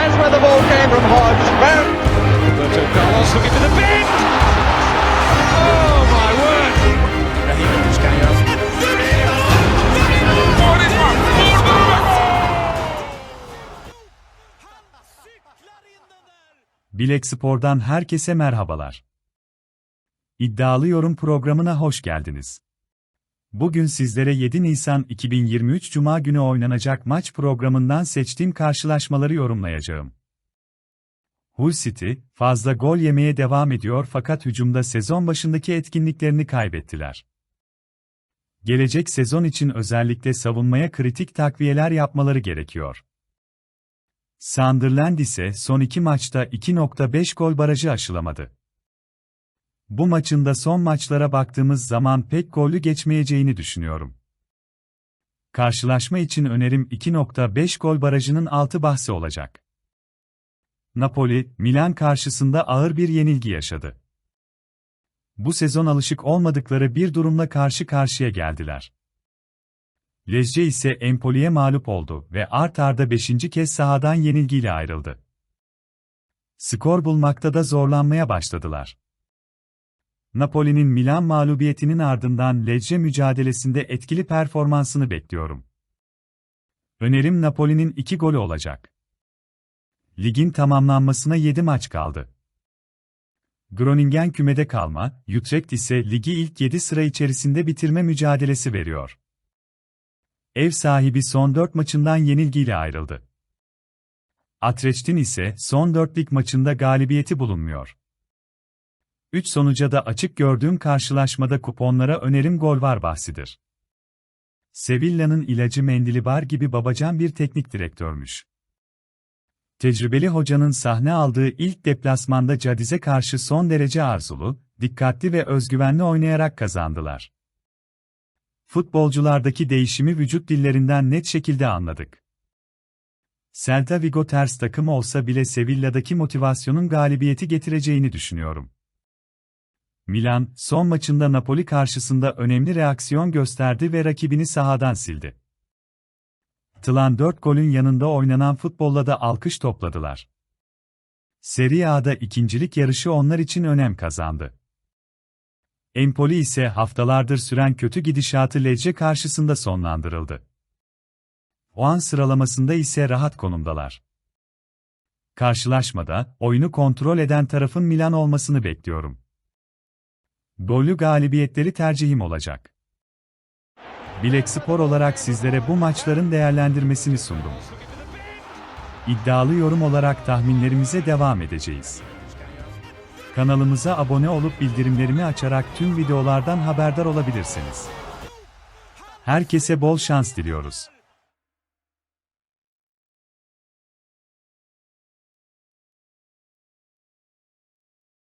There's where the ball came from Hodge. Round Roberto Carlos looking for the bend. Oh my word! Raheem Vizcaino. Bilek Spor'dan herkese merhabalar. İddialı Yorum programına hoş geldiniz. Bugün sizlere 7 Nisan 2023 Cuma günü oynanacak maç programından seçtiğim karşılaşmaları yorumlayacağım. Hull City, fazla gol yemeye devam ediyor fakat hücumda sezon başındaki etkinliklerini kaybettiler. Gelecek sezon için özellikle savunmaya kritik takviyeler yapmaları gerekiyor. Sunderland ise son iki maçta 2.5 gol barajı aşılamadı. Bu maçın da son maçlara baktığımız zaman pek gollü geçmeyeceğini düşünüyorum. Karşılaşma için önerim 2.5 gol barajının altı bahsi olacak. Napoli, Milan karşısında ağır bir yenilgi yaşadı. Bu sezon alışık olmadıkları bir durumla karşı karşıya geldiler. Lezce ise Empoli'ye mağlup oldu ve art arda 5. kez sahadan yenilgiyle ayrıldı. Skor bulmakta da zorlanmaya başladılar. Napoli'nin Milan mağlubiyetinin ardından Lecce mücadelesinde etkili performansını bekliyorum. Önerim Napoli'nin 2 golü olacak. Ligin tamamlanmasına 7 maç kaldı. Groningen kümede kalma, Utrecht ise ligi ilk 7 sıra içerisinde bitirme mücadelesi veriyor. Ev sahibi son 4 maçından yenilgiyle ayrıldı. Atreçtin ise son 4 lig maçında galibiyeti bulunmuyor. 3 sonuca da açık gördüğüm karşılaşmada kuponlara önerim gol var bahsidir. Sevilla'nın ilacı Mendilibar gibi babacan bir teknik direktörmüş. Tecrübeli hocanın sahne aldığı ilk deplasmanda Cadiz'e karşı son derece arzulu, dikkatli ve özgüvenli oynayarak kazandılar. Futbolculardaki değişimi vücut dillerinden net şekilde anladık. Celta Vigo ters takım olsa bile Sevilla'daki motivasyonun galibiyeti getireceğini düşünüyorum. Milan, son maçında Napoli karşısında önemli reaksiyon gösterdi ve rakibini sahadan sildi. Atılan 4 golün yanında oynanan futbolla da alkış topladılar. Serie A'da ikincilik yarışı onlar için önem kazandı. Empoli ise haftalardır süren kötü gidişatı Lecce karşısında sonlandırıldı. O an sıralamasında ise rahat konumdalar. Karşılaşmada, oyunu kontrol eden tarafın Milan olmasını bekliyorum. Gollü galibiyetleri tercihim olacak. Bilek Spor olarak sizlere bu maçların değerlendirmesini sundum. İddialı yorum olarak tahminlerimize devam edeceğiz. Kanalımıza abone olup bildirimlerimi açarak tüm videolardan haberdar olabilirsiniz. Herkese bol şans diliyoruz.